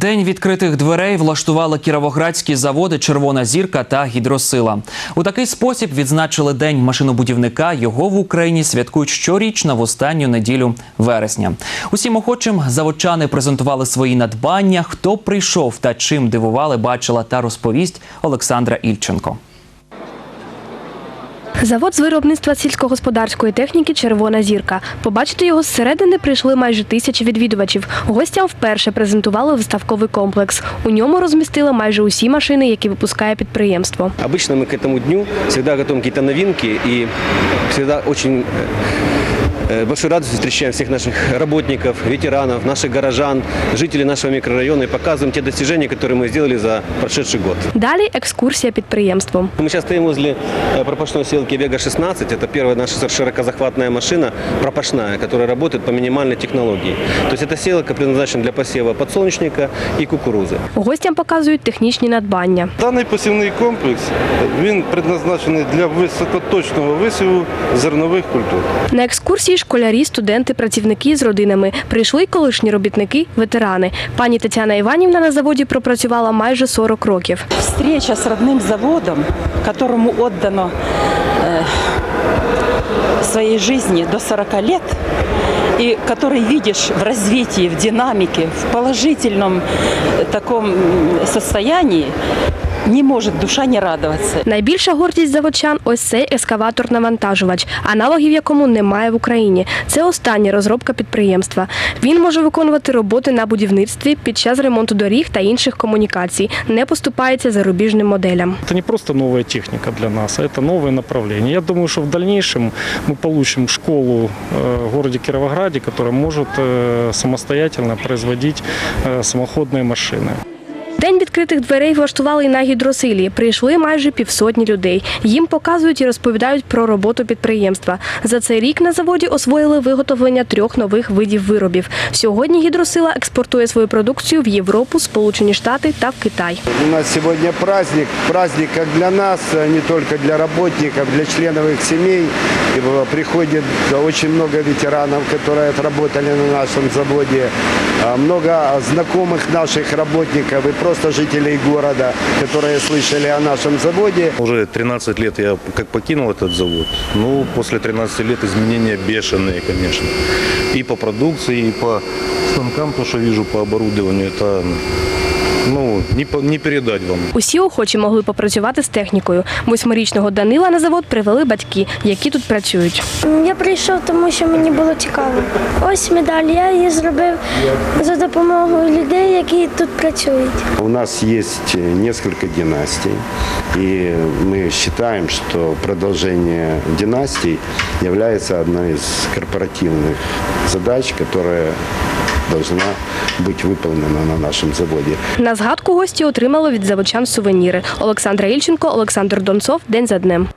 День відкритих дверей влаштували кіровоградські заводи Червона зірка та гідросила. У такий спосіб відзначили день машинобудівника. Його в Україні святкують щорічно в останню неділю вересня. Усім охочим заводчани презентували свої надбання. Хто прийшов та чим дивували, бачила та розповість Олександра Ільченко. Завод з виробництва сільськогосподарської техніки Червона зірка. Побачити його зсередини прийшли майже тисячі відвідувачів. Гостям вперше презентували виставковий комплекс. У ньому розмістили майже усі машини, які випускає підприємство. Обычно мы к этому дню всегда готовим какие-то новинки и всегда очень э, большой радостью встречаем всех наших работников, ветеранов, наших горожан, жителей нашего микрорайона и показываем те достижения, которые мы сделали за прошедший год. Далі екскурсія підприємством. Мы сейчас стоим возле э, пропашной селки Вега-16. Это первая наша широкозахватная машина, пропашная, которая работает по минимальной технологии. То есть эта селка предназначена для посева подсолнечника и кукурузы. Гостям показують технічні надбання. Даний посівний комплекс він предназначений для високоточного висіву зернових культур. На екскурсії школярі, студенти, працівники з родинами. Прийшли й колишні робітники, ветерани. Пані Тетяна Іванівна на заводі пропрацювала майже 40 років. встреча с родным заводом, которому отдано э, своей жизни до 40 лет, и который видишь в развитии, в динамике, в положительном э, таком м, состоянии, не может душа не радоваться. Найбільша гордість заводчан ось цей ескаватор-навантажувач, аналогів якому немає в Україні. Це остання розробка підприємства. Він може виконувати роботи на будівництві під час ремонту доріг та інших комунікацій, не поступається зарубіжним моделям. Это не просто новая техника для нас, а это новое направление. Я думаю, что в дальнейшем мы получим школу э, в городе Кировограде, которая может э, самостоятельно производить э, самоходные машины. День відкритих дверей влаштували і на гідросилі. Прийшли майже півсотні людей. Їм показують і розповідають про роботу підприємства. За цей рік на заводі освоїли виготовлення трьох нових видів виробів. Сьогодні гідросила експортує свою продукцію в Європу, Сполучені Штати та в Китай. У нас сегодня праздник. Праздник как для нас, а не только для работников, для членов их семей. И э, приходит очень много ветеранов, которые отработали на нашем заводе, а, много знакомых наших работников и просто жителей города, которые слышали о нашем заводе. Уже 13 лет я как покинул этот завод. Ну, после 13 лет изменения бешеные, конечно. И по продукции, и по станкам, то, что вижу, по оборудованию, это ну, не, по- не передать вам. Усі охочі могли попрацювати з технікою. Восьмирічного Данила на завод привели батьки, які тут працюють. Я прийшов, тому що мені було цікаво. Ось медаль. Я її зробив за допомогою людей, які тут працюють. У нас есть несколько династий, и мы считаем, что продолжение династий является одной из корпоративных задач, которая должна быть выполнена на нашем заводе. На згадку гості отримали від заводчан сувеніри. Олександра Ільченко, Олександр Донцов. День за днем.